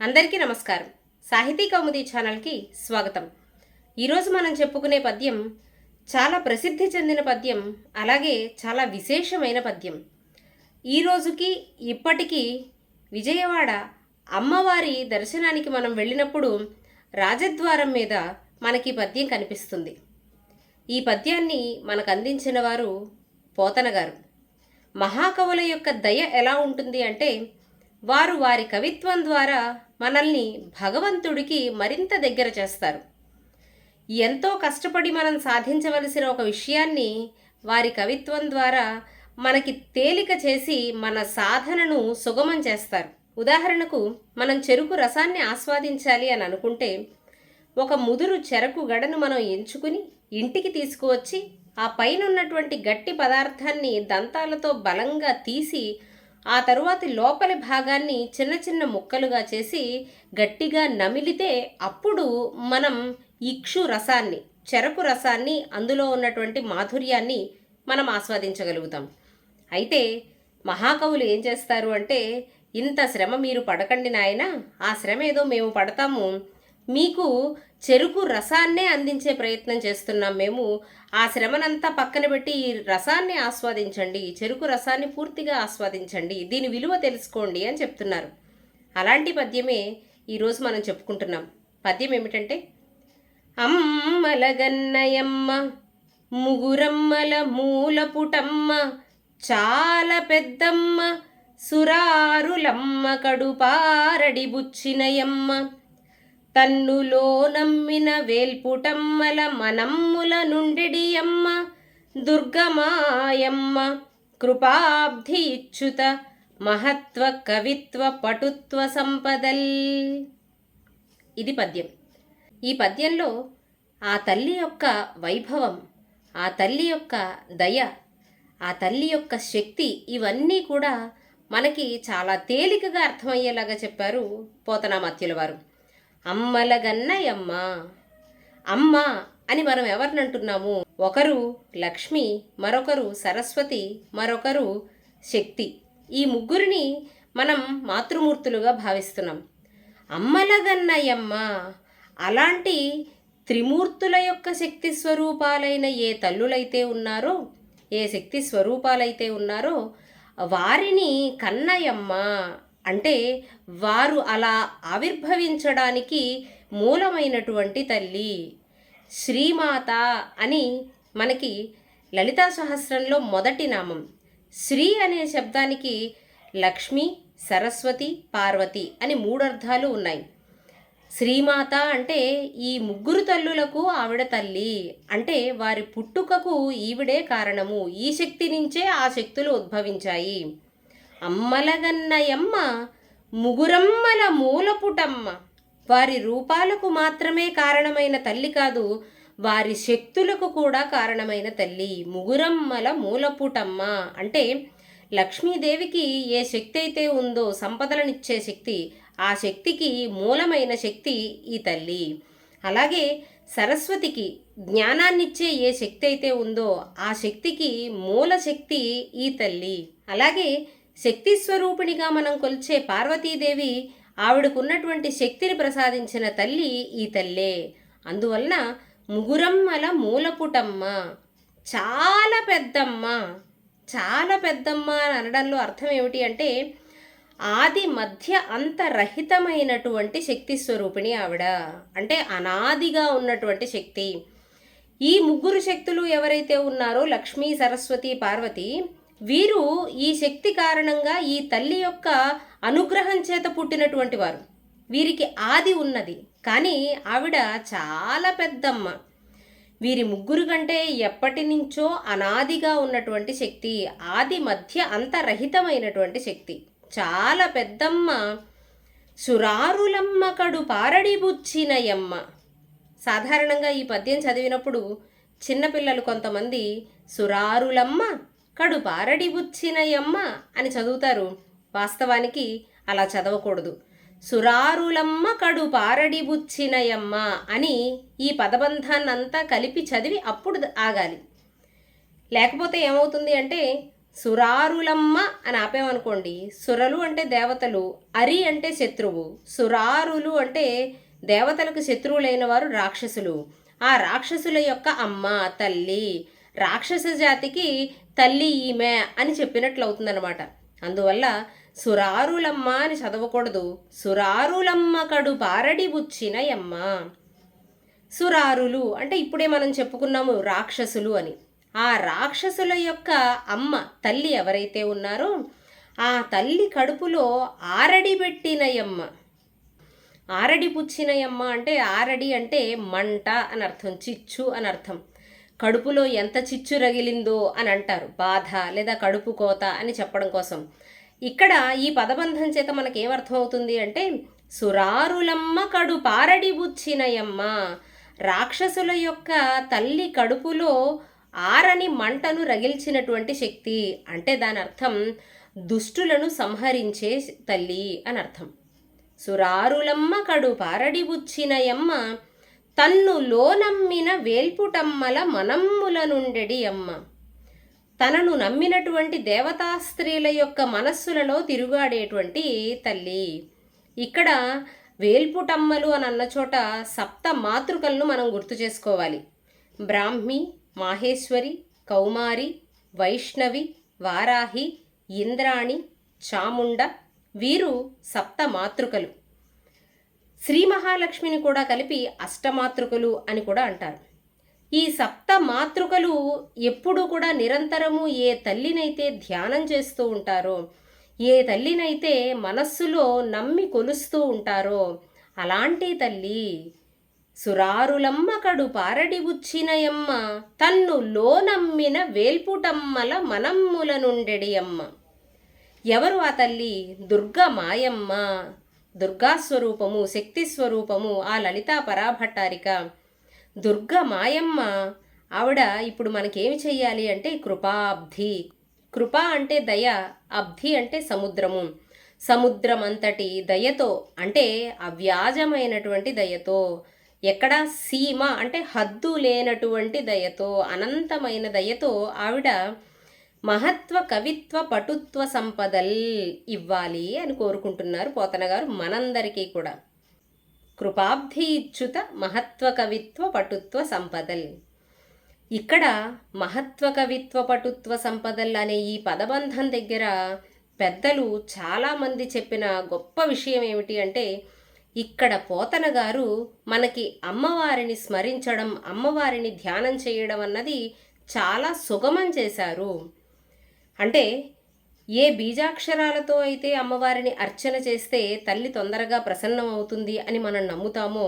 అందరికీ నమస్కారం. సాహితీ కౌముది ఛానల్కి స్వాగతం. ఈరోజు మనం చెప్పుకునే పద్యం చాలా ప్రసిద్ధి చెందిన పద్యం అలాగే చాలా విశేషమైన పద్యం. ఈ రోజుకి ఇప్పటికీ విజయవాడ అమ్మవారి దర్శనానికి మనం వెళ్ళినప్పుడు రాజద్వారం మీద మనకి పద్యం కనిపిస్తుంది. ఈ పద్యాన్ని మనకు అందించిన వారు పోతన గారు. మహాకవుల యొక్క దయ ఎలా ఉంటుంది అంటే వారు వారి కవిత్వం ద్వారా మనల్ని భగవంతుడికి మరింత దగ్గర చేస్తారు. ఎంతో కష్టపడి మనం సాధించవలసిన ఒక విషయాన్ని వారి కవిత్వం ద్వారా మనకి తేలిక చేసి మన సాధనను సుగమం చేస్తారు. ఉదాహరణకు మనం చెరుకు రసాన్ని ఆస్వాదించాలి అని అనుకుంటే ఒక ముదురు చెరకు గడను మనం ఎంచుకుని ఇంటికి తీసుకువచ్చి ఆ పైన ఉన్నటువంటి గట్టి పదార్థాన్ని దంతాలతో బలంగా తీసి ఆ తరువాతి లోపలి భాగాన్ని చిన్న చిన్న ముక్కలుగా చేసి గట్టిగా నమిలితే అప్పుడు మనం ఇక్షు రసాన్ని చెరకు రసాన్ని అందులో ఉన్నటువంటి మాధుర్యాన్ని మనం ఆస్వాదించగలుగుతాం. అయితే మహాకవులు ఏం చేస్తారు అంటే ఇంత శ్రమ మీరు పడకండి నాయన ఆ శ్రమ ఏదో మేము పడతాము. మీకు చెరుకు రసాన్నే అందించే ప్రయత్నం చేస్తున్నాం మేము. ఆ శ్రమనంతా పక్కన పెట్టి ఈ రసాన్ని ఆస్వాదించండి చెరుకు రసాన్ని పూర్తిగా ఆస్వాదించండి దీని విలువ తెలుసుకోండి అని చెప్తున్నారు. అలాంటి పద్యమే ఈరోజు మనం చెప్పుకుంటున్నాం. పద్యం ఏమిటంటే అమ్మలగన్నయమ్మ ముగురమ్మల మూలపుటమ్మ చాలా పెద్దమ్మ సురారులమ్మ కడుపారడి బుచ్చినయమ్మ. తన్నులో నమ్మిన వేల్పుటమ్మల మనమ్ముల నుండిడియమ్మ దుర్గమాయమ్మ కృపాబ్ధి ఇచ్చుత మహత్వ కవిత్వ పటుత్వ సంపదల్. ఇది పద్యం. ఈ పద్యంలో ఆ తల్లి యొక్క వైభవం ఆ తల్లి యొక్క దయ ఆ తల్లి యొక్క శక్తి ఇవన్నీ కూడా మనకి చాలా తేలికగా అర్థమయ్యేలాగా చెప్పారు పోతనామాత్యుల వారు అమ్మల గన్నయమ్మ అమ్మ అని మనం ఎవరిని అంటున్నాము ఒకరు లక్ష్మి మరొకరు సరస్వతి మరొకరు శక్తి. ఈ ముగ్గురిని మనం మాతృమూర్తులుగా భావిస్తున్నాం. అమ్మల గన్నయమ్మ అలాంటి త్రిమూర్తుల యొక్క శక్తి స్వరూపాలైన ఏ తల్లులైతే ఉన్నారో ఏ శక్తి స్వరూపాలైతే ఉన్నారో వారిని కన్నయమ్మ అంటే వారు అలా ఆవిర్భవించడానికి మూలమైనటువంటి తల్లి శ్రీమాత అని మనకి లలితా సహస్రంలో మొదటి నామం. శ్రీ అనే శబ్దానికి లక్ష్మి సరస్వతి పార్వతి అని మూడు అర్థాలు ఉన్నాయి. శ్రీమాత అంటే ఈ ముగ్గురు తల్లులకు ఆవిడ తల్లి అంటే వారి పుట్టుకకు ఈవిడే కారణము. ఈ శక్తి నుంచే ఆ శక్తులు ఉద్భవించాయి. అమ్మలగన్నయమ్మ ముగురమ్మల మూలపుటమ్మ. వారి రూపాలకు మాత్రమే కారణమైన తల్లి కాదు వారి శక్తులకు కూడా కారణమైన తల్లి ముగురమ్మల మూలపుటమ్మ. అంటే లక్ష్మీదేవికి ఏ శక్తి అయితే ఉందో సంపదలనిచ్చే శక్తి ఆ శక్తికి మూలమైన శక్తి ఈ తల్లి. అలాగే సరస్వతికి జ్ఞానాన్నిచ్చే ఏ శక్తి అయితే ఉందో ఆ శక్తికి మూల శక్తి ఈ తల్లి. అలాగే శక్తి స్వరూపిణిగా మనం కొలిచే పార్వతీదేవి ఆవిడకున్నటువంటి శక్తిని ప్రసాదించిన తల్లి ఈ తల్లే. అందువలన ముగురమ్మల మూలపుటమ్మ చాలా పెద్దమ్మ చాలా పెద్దమ్మ అని అనడంలో అర్థం ఏమిటి అంటే ఆది మధ్య అంతరహితమైనటువంటి శక్తి స్వరూపిణి ఆవిడ. అంటే అనాదిగా ఉన్నటువంటి శక్తి. ఈ ముగ్గురు శక్తులు ఎవరైతే ఉన్నారో లక్ష్మీ సరస్వతి పార్వతి వీరు ఈ శక్తి కారణంగా ఈ తల్లి యొక్క అనుగ్రహం చేత పుట్టినటువంటి వారు. వీరికి ఆది ఉన్నది. కానీ ఆవిడ చాలా పెద్దమ్మ. వీరి ముగ్గురు కంటే ఎప్పటి నుంచో అనాదిగా ఉన్నటువంటి శక్తి ఆది మధ్య అంతరహితమైనటువంటి శక్తి. చాలా పెద్దమ్మ. సురారులమ్మ కడు పారడిబుచ్చినయమ్మ సాధారణంగా ఈ పద్యం చదివినప్పుడు చిన్నపిల్లలు కొంతమంది సురారులమ్మ కడు పారడిబుచ్చినయమ్మ అని చదువుతారు. వాస్తవానికి అలా చదవకూడదు. సురారులమ్మ కడు పారడిబుచ్చినయమ్మ అని ఈ పదబంధాన్నంతా కలిపి చదివి అప్పుడు ఆగాలి. లేకపోతే ఏమవుతుంది అంటే సురారులమ్మ అని ఆపామనుకోండి. సురలు అంటే దేవతలు అరి అంటే శత్రువు సురారులు అంటే దేవతలకు శత్రువులైన వారు రాక్షసులు. ఆ రాక్షసుల యొక్క అమ్మ తల్లి రాక్షస జాతికి తల్లి ఈమె అని చెప్పినట్లు అవుతుందన్నమాట అందువల్ల సురారులమ్మ అని చదవకూడదు. సురారులమ్మ కడు పారడి బుచ్చిన యమ్మ. సురారులు అంటే ఇప్పుడే మనం చెప్పుకున్నాము రాక్షసులు అని. ఆ రాక్షసుల యొక్క అమ్మ తల్లి ఎవరైతే ఉన్నారో ఆ తల్లి కడుపులో ఆరడి పెట్టినయమ్మ ఆరడి పుచ్చినయమ్మ అంటే ఆరడి అంటే మంట అని అర్థం చిచ్చు అని అర్థం కడుపులో ఎంత చిచ్చు రగిలిందో అని అంటారు. బాధ లేదా కడుపు కోత అని చెప్పడం కోసం. ఇక్కడ ఈ పదబంధం చేత మనకేమర్థమవుతుంది అంటే సురారులమ్మ కడు పారడి బుచ్చినయమ్మ రాక్షసుల యొక్క తల్లి కడుపులో ఆరని మంటను రగిల్చినటువంటి శక్తి. అంటే దాని అర్థం దుష్టులను సంహరించే తల్లి అని అర్థం. సురారులమ్మ కడు పారడి బుచ్చినయమ్మ తన్ను లోనమ్మిన వేల్పుటమ్మల మనమ్ముల నుండెడి అమ్మ. తనను నమ్మినటువంటి దేవతా స్త్రీల యొక్క మనస్సులలో తిరుగాడేటువంటి తల్లి. ఇక్కడ వేల్పుటమ్మలు అని అన్న చోట సప్త మాతృకలను మనం గుర్తు చేసుకోవాలి. బ్రాహ్మి మాహేశ్వరి కౌమారి వైష్ణవి వారాహి ఇంద్రాణి చాముండ వీరు సప్త మాతృకలు. శ్రీ మహాలక్ష్మిని కూడా కలిపి అష్టమాతృకలు అని కూడా అంటారు. ఈ సప్త మాతృకలు ఎప్పుడూ కూడా నిరంతరము ఏ తల్లినైతే ధ్యానం చేస్తూ ఉంటారో ఏ తల్లినైతే మనస్సులో నమ్మి కొలుస్తూ ఉంటారో అలాంటి తల్లి సురారులమ్మ కడు పారడి ఉచ్చినయమ్మ తన్ను లోనమ్మిన వేల్పుటమ్మల మనమ్ముల నుండెడి అమ్మ ఎవరు ఆ తల్లి? దుర్గ మాయమ్మ. దుర్గా స్వరూపము శక్తి స్వరూపము ఆ లలితా పరాభట్టారిక. దుర్గ మాయమ్మ ఆవిడ ఇప్పుడు మనకేమి చెయ్యాలి అంటే కృపాబ్ధి. కృప అంటే దయ అబ్ధి అంటే సముద్రము. సముద్రమంతటి దయతో అంటే అవ్యాజమైనటువంటి దయతో ఎక్కడ సీమ అంటే హద్దు లేనటువంటి దయతో అనంతమైన దయతో ఆవిడ మహత్వ కవిత్వ పటుత్వ సంపదల్ ఇవ్వాలి అని కోరుకుంటున్నారు పోతన గారు మనందరికీ కూడా. కృపాబ్ధి ఇచ్చుత మహత్వ కవిత్వ పటుత్వ సంపదల్ ఇక్కడ మహత్వ కవిత్వ పటుత్వ సంపదల్ అనే ఈ పదబంధం దగ్గర పెద్దలు చాలామంది చెప్పిన గొప్ప విషయం ఏమిటి అంటే ఇక్కడ పోతన గారు మనకి అమ్మవారిని స్మరించడం అమ్మవారిని ధ్యానం చేయడం అన్నది చాలా సుగమం చేశారు. అంటే ఏ బీజాక్షరాలతో అయితే అమ్మవారిని అర్చన చేస్తే తల్లి తొందరగా ప్రసన్నం అవుతుంది అని మనం నమ్ముతామో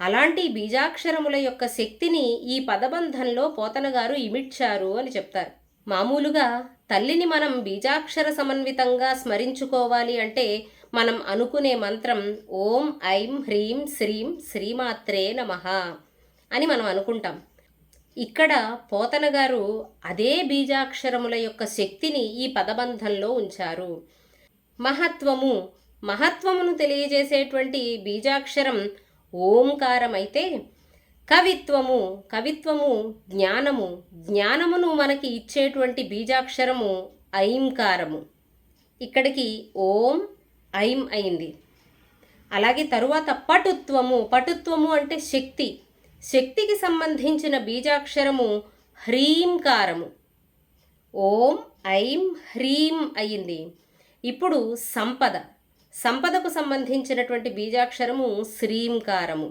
అలాంటి బీజాక్షరముల యొక్క శక్తిని ఈ పదబంధంలో పోతనగారు ఇమిడ్చారు అని చెప్తారు. మామూలుగా తల్లిని మనం బీజాక్షర సమన్వితంగా స్మరించుకోవాలి అంటే మనం అనుకునే మంత్రం ఓం ఐం హ్రీం శ్రీం శ్రీమాత్రే నమ అని మనం అనుకుంటాం. ఇక్కడ పోతన గారు అదే బీజాక్షరముల యొక్క శక్తిని ఈ పదబంధంలో ఉంచారు. మహత్వము మహత్వమును తెలియజేసేటువంటి బీజాక్షరం ఓంకారం అయితే కవిత్వము కవిత్వము జ్ఞానము జ్ఞానమును మనకి ఇచ్చేటువంటి బీజాక్షరము ఐంకారము. ఇక్కడికి ఓం ఐం అయింది. అలాగే తరువాత పటుత్వము పటుత్వము అంటే శక్తి. శక్తికి సంబంధించిన బీజాక్షరము హ్రీంకారము ఓం ఐం హ్రీం అయింది. ఇప్పుడు సంపద. సంపదకు సంబంధించినటువంటి బీజాక్షరము శ్రీంకారము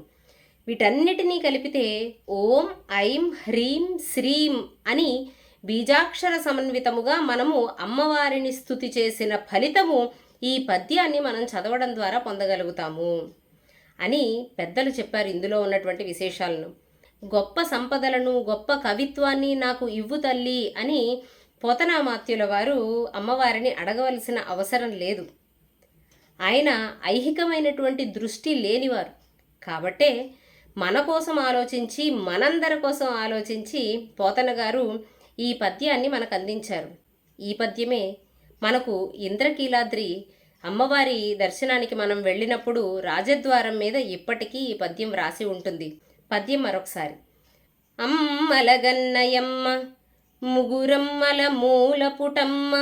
వీటన్నిటినీ కలిపితే ఓం ఐం హ్రీం శ్రీం అని బీజాక్షర సమన్వితముగా మనము అమ్మవారిని స్థుతి చేసిన ఫలితము ఈ పద్యాన్ని మనం చదవడం ద్వారా పొందగలుగుతాము. అని పెద్దలు చెప్పారు ఇందులో ఉన్నటువంటి విశేషాలను. గొప్ప సంపదలను గొప్ప కవిత్వాన్ని నాకు ఇవ్వు తల్లి అని పోతనామాత్యుల వారు అమ్మవారిని అడగవలసిన అవసరం లేదు. ఆయన ఐహికమైనటువంటి దృష్టి లేనివారు. కాబట్టే మన కోసం ఆలోచించి మనందరి కోసం ఆలోచించి పోతన గారు ఈ పద్యాన్ని మనకు అందించారు. ఈ పద్యమే మనకు ఇంద్రకీలాద్రి అమ్మవారి దర్శనానికి మనం వెళ్ళినప్పుడు రాజద్వారం మీద ఇప్పటికీ ఈ పద్యం రాసి ఉంటుంది. పద్యం మరొకసారి. అమ్మలగన్నయమ్మ ముగురమ్మల మూలపుటమ్మ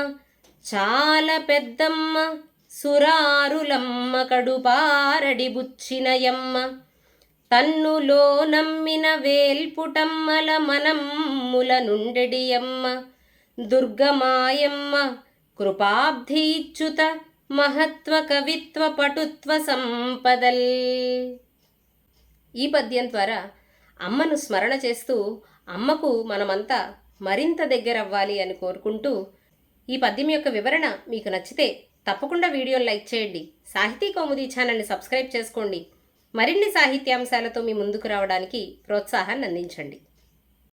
చాలా పెద్దమ్మ సురారులమ్మ కడుపారడి బుచ్చినయమ్మ తన్నులో నమ్మిన వేల్పుటమ్మల మనమ్ముల నుండెడియమ్మ దుర్గమాయమ్మ కృపాబ్ధి మహత్వ కవిత్వ పటుత్వ సంపదల్ ఈ పద్యం ద్వారా అమ్మను స్మరణ చేస్తూ అమ్మకు మనమంతా మరింత దగ్గరవ్వాలి అని కోరుకుంటూ ఈ పద్యం యొక్క వివరణ మీకు నచ్చితే తప్పకుండా వీడియోని లైక్ చేయండి. సాహితీ కౌముది ఛానల్ని సబ్స్క్రైబ్ చేసుకోండి. మరిన్ని సాహిత్యాంశాలతో మీ ముందుకు రావడానికి ప్రోత్సాహాన్ని అందించండి.